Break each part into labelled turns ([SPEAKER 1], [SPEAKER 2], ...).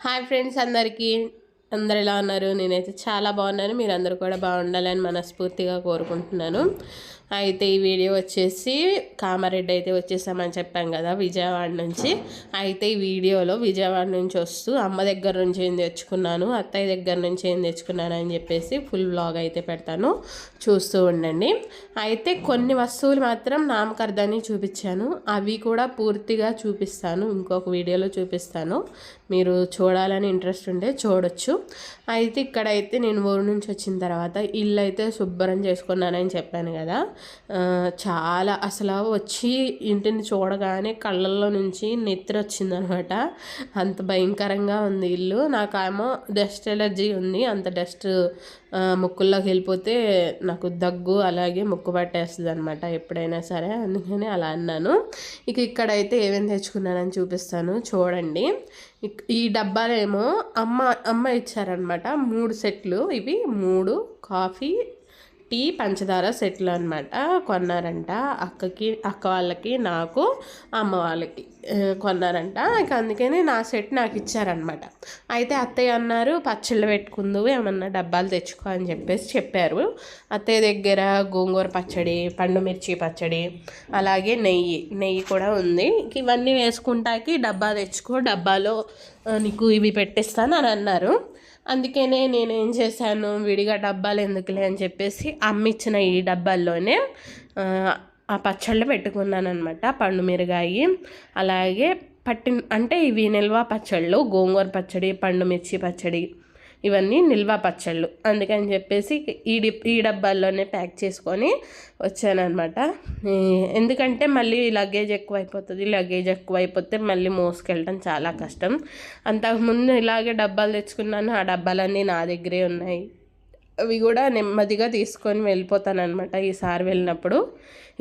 [SPEAKER 1] Hi friends అందరికీ. అందరు ఎలా ఉన్నారు? నేనైతే చాలా బాగున్నాను. మీరు అందరూ కూడా బాగుండాలని మనస్ఫూర్తిగా కోరుకుంటున్నాను. అయితే ఈ వీడియో వచ్చేసి కామారెడ్డి అయితే వచ్చేసామని చెప్పాం కదా విజయవాడ నుంచి. అయితే ఈ వీడియోలో విజయవాడ నుంచి వస్తూ అమ్మ దగ్గర నుంచి ఏం తెచ్చుకున్నాను అత్తయ్య దగ్గర నుంచి ఏం తెచ్చుకున్నాను అని చెప్పేసి ఫుల్ బ్లాగ్ అయితే పెడతాను. చూస్తూ ఉండండి. అయితే కొన్ని వస్తువులు మాత్రం నామకర్ధాన్ని చూపించాను. అవి కూడా పూర్తిగా చూపిస్తాను. ఇంకొక వీడియోలో చూపిస్తాను. మీరు చూడాలని ఇంట్రెస్ట్ ఉంటే చూడొచ్చు. అయితే ఇక్కడైతే నేను ఊరు నుంచి వచ్చిన తర్వాత ఇల్లు అయితే శుభ్రం చేసుకున్నానని చెప్పాను కదా. చాలా అసలు వచ్చి ఇంటిని చూడగానే కళ్ళల్లో నుంచి నెత్తిరి వచ్చిందనమాట. అంత భయంకరంగా ఉంది ఇల్లు. నాకేమో డస్ట్ ఎలర్జీ ఉంది. అంత డస్ట్ ముక్కుల్లోకి వెళ్ళిపోతే నాకు దగ్గు అలాగే ముక్కు పట్టేస్తుంది అనమాట ఎప్పుడైనా సరే. అందుకని అలా అన్నాను. ఇక ఇక్కడైతే ఏమేమి తెచ్చుకున్నానని చూపిస్తాను. చూడండి. ఈ డబ్బాలేమో అమ్మ అమ్మ ఇచ్చారనమాట. మూడు సెట్లు. ఇవి మూడు కాఫీ టీ పంచదార సెట్లు అనమాట కొన్నారంట. అక్కకి అక్క వాళ్ళకి నాకు అమ్మ వాళ్ళకి. కొన్నారంట. ఇక అందుకని నా సెట్ నాకు ఇచ్చారనమాట అయితే అత్తయ్య అన్నారు పచ్చళ్ళు పెట్టుకుందు ఏమన్నా డబ్బాలు తెచ్చుకో అని చెప్పేసి చెప్పారు. అత్తయ్య దగ్గర గోంగూర పచ్చడి పండు మిర్చి పచ్చడి అలాగే నెయ్యి నెయ్యి కూడా ఉంది. ఇవన్నీ వేసుకుంటాకి డబ్బా తెచ్చుకో డబ్బాలో నీకు ఇవి పెట్టిస్తాను అని అన్నారు. అందుకనే నేను ఏం చేశాను విడిగా డబ్బాలు ఎందుకులే అని చెప్పేసి అమ్మిచ్చిన ఈ డబ్బాల్లోనే ఆ పచ్చళ్ళు పెట్టుకున్నాను అనమాట పండు మిరగాయి అలాగే పట్టి అంటే ఇవి నిల్వ పచ్చళ్ళు గోంగూర పచ్చడి పండు మిర్చి పచ్చడి ఇవన్నీ నిల్వ పచ్చళ్ళు. అందుకని చెప్పేసి ఈ డి ఈ డబ్బాల్లోనే ప్యాక్ చేసుకొని వచ్చానమాట ఎందుకంటే మళ్ళీ లగేజ్ ఎక్కువైపోతుంది లగేజ్ ఎక్కువైపోతే మళ్ళీ మోసుకెళ్ళడం చాలా కష్టం. అంతకుముందు ఇలాగే డబ్బాలు తెచ్చుకున్నాను ఆ డబ్బాలన్నీ నా దగ్గరే ఉన్నాయి. అవి కూడా నెమ్మదిగా తీసుకొని వెళ్ళిపోతాను అనమాట ఈసారి వెళ్ళినప్పుడు.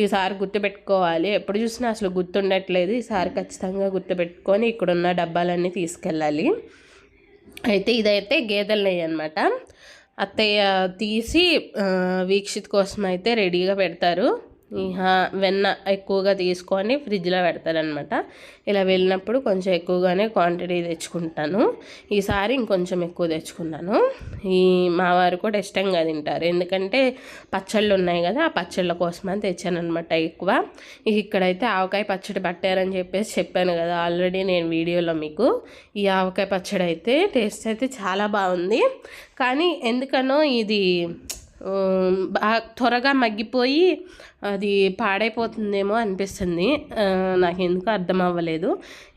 [SPEAKER 1] ఈసారి గుర్తుపెట్టుకోవాలి. ఎప్పుడు చూసినా అసలు గుర్తుండట్లేదు. ఈసారి ఖచ్చితంగా గుర్తుపెట్టుకొని ఇక్కడున్న డబ్బాలన్నీ తీసుకెళ్ళాలి. అయితే ఇదైతే గేదెల అనమాట అత్తయ్య తీసి వీక్షిత్ కోసం అయితే రెడీగా పెడతారు. వెన్న ఎక్కువగా తీసుకొని ఫ్రిడ్జ్లో పెడతారనమాట ఇలా వెళ్ళినప్పుడు కొంచెం ఎక్కువగానే క్వాంటిటీ తెచ్చుకుంటాను. ఈసారి ఇంకొంచెం ఎక్కువ తెచ్చుకున్నాను. ఈ మావారు కూడా ఇష్టంగా తింటారు. ఎందుకంటే పచ్చళ్ళు ఉన్నాయి కదా ఆ పచ్చళ్ళ కోసమని తెచ్చానమాట ఎక్కువ. ఎక్కువ ఇక్కడైతే ఆవకాయ పచ్చడి పట్టారని చెప్పేసి చెప్పాను కదా ఆల్రెడీ నేను వీడియోలో మీకు. ఈ ఆవకాయ పచ్చడి అయితే టేస్ట్ అయితే చాలా బాగుంది. కానీ ఎందుకనో ఇది బాగా త్వరగా మగ్గిపోయి అది పాడైపోతుందేమో అనిపిస్తుంది. నాకు ఎందుకు అర్థం అవ్వలేదు.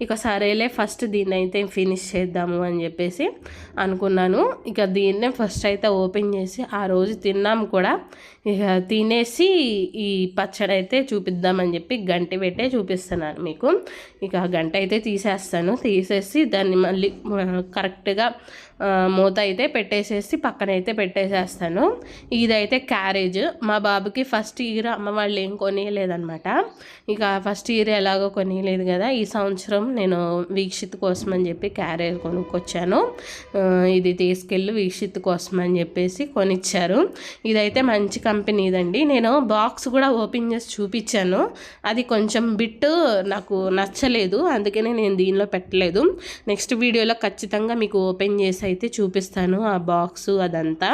[SPEAKER 1] ఇక సరేలే ఫస్ట్ దీన్ని అయితే ఫినిష్ చేద్దాము అని చెప్పేసి అనుకున్నాను. ఇక దీన్నే ఫస్ట్ అయితే ఓపెన్ చేసి ఆ రోజు తిన్నాము కూడా. ఇక తినేసి ఈ పచ్చడి అయితే చూపిద్దామని చెప్పి గంటి పెట్టే చూపిస్తున్నాను మీకు. ఇక గంట అయితే తీసేస్తాను. తీసేసి దాన్ని మళ్ళీ కరెక్ట్గా మూత అయితే పెట్టేసేసి పక్కన అయితే పెట్టేసేస్తాను. ఇదైతే క్యారేజ్. మా బాబుకి ఫస్ట్ ఇయర్ అమ్మ వాళ్ళు ఏం కొనియలేదనమాట ఇక ఫస్ట్ ఇయర్ ఎలాగో కొనియలేదు కదా ఈ సంవత్సరం నేను వీక్షిత్ కోసం అని చెప్పి క్యారేజ్ కొనుక్కొచ్చాను. ఇది తీసుకెళ్ళి వీక్షిత్ కోసం అని చెప్పేసి కొనిచ్చారు. ఇదైతే మంచి కంపెనీదండి. నేను బాక్స్ కూడా ఓపెన్ చేసి చూపించాను. అది కొంచెం బిట్ నాకు నచ్చలేదు అందుకనే నేను దీనిలో పెట్టలేదు. నెక్స్ట్ వీడియోలో ఖచ్చితంగా మీకు ఓపెన్ చేసి అయితే చూపిస్తాను ఆ బాక్సు అదంతా.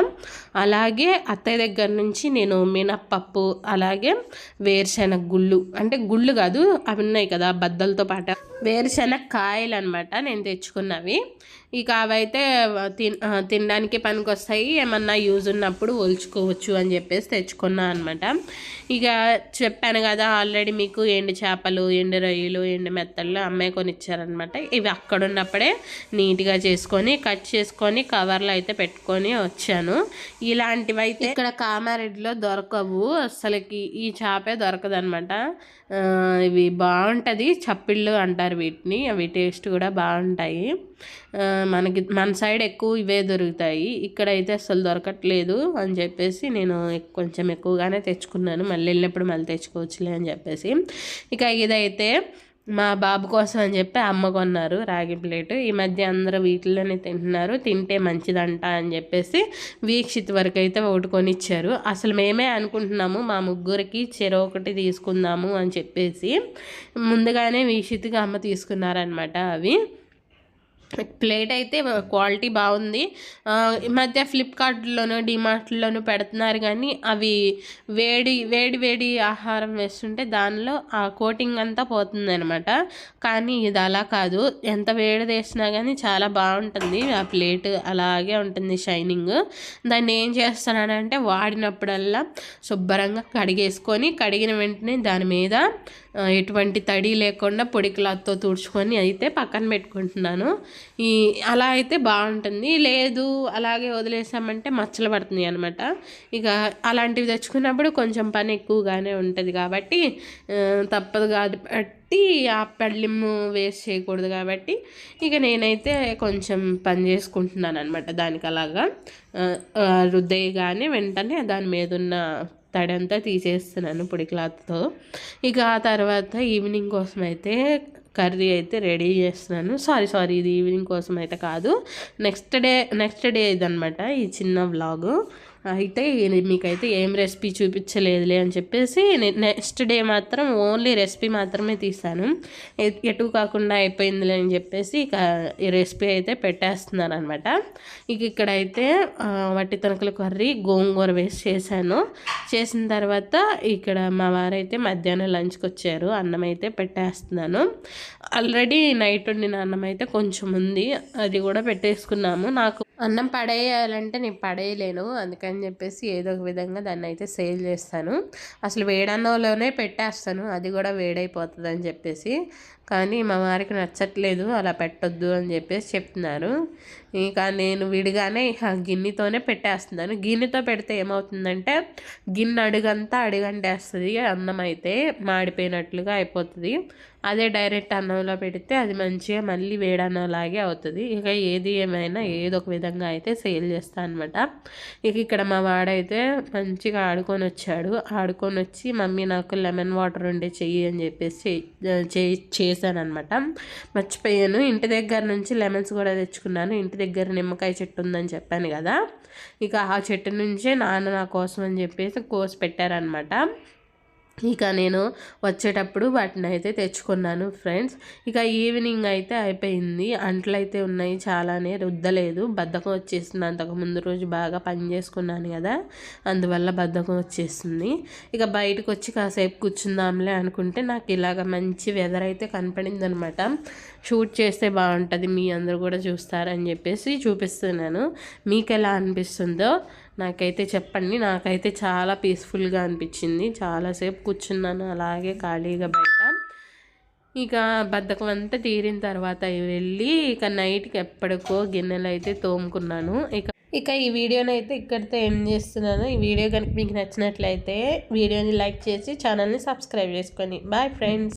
[SPEAKER 1] అలాగే అత్తయ్య దగ్గర నుంచి నేను మినప్పప్పు అలాగే వేరుశెనగ గుళ్ళు. అంటే గుళ్ళు కాదు అవి ఉన్నాయి కదా బద్దలతో పాటు. వేరుశెనగ కాయలు అనమాట నేను తెచ్చుకున్నవి. ఇక అవైతే తిన్ తినడానికి పనికి వస్తాయి ఏమన్నా యూజ్ ఉన్నప్పుడు ఒలుచుకోవచ్చు అని చెప్పేసి తెచ్చుకున్నా అనమాట ఇక చెప్పాను కదా ఆల్రెడీ మీకు ఎండు చేపలు ఎండు రొయ్యలు ఎండు మెత్తలు అమ్మాయి కొని ఇచ్చారనమాట ఇవి అక్కడ ఉన్నప్పుడే నీట్గా చేసుకొని కట్ చేసుకొని కవర్లో అయితే పెట్టుకొని వచ్చాను. ఇలాంటివి అయితే ఇక్కడ కామారెడ్డిలో దొరకవు. అసలుకి ఈ చేపే దొరకదనమాట ఇవి బాగుంటుంది. చప్పిళ్ళు అంటారు వీటిని. అవి టేస్ట్ కూడా బాగుంటాయి. మనకి మన సైడ్ ఎక్కువ ఇవే దొరుకుతాయి. ఇక్కడైతే అసలు దొరకట్లేదు అని చెప్పేసి నేను కొంచెం ఎక్కువగానే తెచ్చుకున్నాను. మళ్ళీ వెళ్ళినప్పుడు మళ్ళీ తెచ్చుకోవచ్చులే అని చెప్పేసి. ఇక ఇదైతే మా బాబు కోసం అని చెప్పి అమ్మ కొన్నారు రాగి ప్లేట్. ఈ మధ్య అందరూ వీటిలోనే తింటున్నారు. తింటే మంచిదంట అని చెప్పేసి వీక్షిత్ వరకు అయితే ఒకటి కొనిచ్చారు. అసలు మేమే అనుకుంటున్నాము మా ముగ్గురికి చెరో ఒకటి తీసుకుందాము అని చెప్పేసి. ముందుగానే వీక్షిత్గా అమ్మ తీసుకున్నారనమాట అవి. ప్లేట్ అయితే క్వాలిటీ బాగుంది. ఈ మధ్య ఫ్లిప్కార్ట్లోనూ డిమార్ట్లోనూ పెడుతున్నారు కానీ అవి వేడి వేడి వేడి ఆహారం వేస్తుంటే దానిలో ఆ కోటింగ్ అంతా పోతుంది అనమాట కానీ ఇది అలా కాదు. ఎంత వేడి వేసినా కానీ చాలా బాగుంటుంది. ఆ ప్లేట్ అలాగే ఉంటుంది షైనింగ్. దాన్ని ఏం చేస్తున్నానంటే వాడినప్పుడల్లా శుభ్రంగా కడిగేసుకొని కడిగిన వెంటనే దాని మీద ఎటువంటి తడి లేకుండా పొడి క్లాత్తో తుడుచుకొని అయితే పక్కన పెట్టుకుంటున్నాను. ఈ అలా అయితే బాగుంటుంది. లేదు అలాగే వదిలేసామంటే మచ్చలు పడుతుంది అనమాట ఇక అలాంటివి తెచ్చుకున్నప్పుడు కొంచెం పని ఎక్కువగానే ఉంటుంది కాబట్టి తప్పదు కాబట్టి ఆ పెళ్ళిము వేస్ట్ చేయకూడదు కాబట్టి ఇక నేనైతే కొంచెం పని చేసుకుంటున్నాను అనమాట దానికి అలాగా ఆ, వెంటనే దాని మీద ఉన్న తడంతా తీసేస్తున్నాను పొడి క్లాత్తో. ఇక ఆ తర్వాత ఈవినింగ్ కోసం అయితే కర్రీ అయితే రెడీ చేస్తున్నాను. సారీ సారీ ఇది ఈవినింగ్ కోసం అయితే కాదు. నెక్స్ట్ డే నెక్స్ట్ డే ఇదనమాట ఈ చిన్న వ్లాగు. అయితే మీకైతే ఏం రెసిపీ చూపించలేదులే అని చెప్పేసి నెక్స్ట్ డే మాత్రం ఓన్లీ రెసిపీ మాత్రమే తీసాను. ఎటు కాకుండా అయిపోయిందిలే అని చెప్పేసి ఇక ఈ రెసిపీ అయితే పెట్టేస్తున్నాను అనమాట ఇక ఇక్కడైతే వట్టి తనకల కర్రీ గోంగూర వేసి చేశాను. చేసిన తర్వాత ఇక్కడ మా వారైతే మధ్యాహ్నం లంచ్కి వచ్చారు. అన్నం అయితే పెట్టేస్తున్నాను. ఆల్రెడీ నైట్ వండిన అన్నం అయితే కొంచెం ఉంది. అది కూడా పెట్టేసుకున్నాము. నాకు అన్నం పడేయాలంటే నేను పడేయలేను. అందుకని చెప్పేసి ఏదో ఒక విధంగా దాన్ని అయితే సేల్ చేస్తాను. అసలు వేడన్నంలోనే పెట్టేస్తాను. అది కూడా వేడైపోతుంది అని చెప్పేసి. కానీ మా వారికి నచ్చట్లేదు అలా పెట్టొద్దు అని చెప్పేసి చెప్తున్నారు. ఇంకా నేను విడిగానే ఇక గిన్నెతోనే పెట్టేస్తున్నాను. గిన్నెతో పెడితే ఏమవుతుందంటే గిన్నె అడుగంతా అడుగంటేస్తుంది అన్నం అయితే మాడిపోయినట్లుగా అయిపోతుంది. అదే డైరెక్ట్ అన్నంలో పెడితే అది మంచిగా మళ్ళీ వేడన్నంలాగే అవుతుంది. ఇక ఏది ఏమైనా ఏదో ఒక విధంగా అయితే సేల్ చేస్తాను అనమాట ఇక ఇక్కడ మా వాడైతే మంచిగా ఆడుకొని వచ్చాడు. ఆడుకొని వచ్చి మమ్మీ నాకు లెమన్ వాటర్ ఉండే చెయ్యి అని చెప్పేసి చే చేశాను అనమాట మర్చిపోయాను. ఇంటి దగ్గర నుంచి లెమన్స్ కూడా తెచ్చుకున్నాను. ఇంటి దగ్గర నిమ్మకాయ చెట్టు ఉందని చెప్పాను కదా. ఇక ఆ చెట్టు నుంచే నాన్న నా కోసం అని చెప్పేసి కోసి పెట్టారనమాట ఇక నేను వచ్చేటప్పుడు వాటిని అయితే తెచ్చుకున్నాను ఫ్రెండ్స్. ఇక ఈవినింగ్ అయితే అయిపోయింది. అంట్లు అయితే ఉన్నాయి చాలానే రుద్దలేదు. బద్ధకం వచ్చేసింది. అంతకు ముందు రోజు బాగా పని చేసుకున్నాను కదా అందువల్ల బద్ధకం వచ్చేసింది. ఇక బయటకు వచ్చి కాసేపు కూర్చుందాంలే అనుకుంటే నాకు ఇలాగ మంచి వెదర్ అయితే కనపడింది అనమాట షూట్ చేస్తే బాగుంటుంది మీ అందరూ కూడా చూస్తారని చెప్పేసి చూపిస్తున్నాను. మీకు ఎలా అనిపిస్తుందో నాకైతే చెప్పండి నాకైతే చాలా పీస్ఫుల్గా అనిపించింది. చాలాసేపు కూర్చున్నాను అలాగే ఖాళీగా బయట. ఇక బద్ధకం అంతా తీరిన తర్వాత వెళ్ళి ఇక నైట్కి ఎప్పటికో గిన్నెలు అయితే తోముకున్నాను. ఇక ఇక ఈ వీడియోని అయితే ఇక్కడితో ఏం చేస్తున్నాను. ఈ వీడియో కనుక మీకు నచ్చినట్లయితే వీడియోని లైక్ చేసి ఛానల్ని సబ్స్క్రైబ్ చేసుకోండి బాయ్ ఫ్రెండ్స్.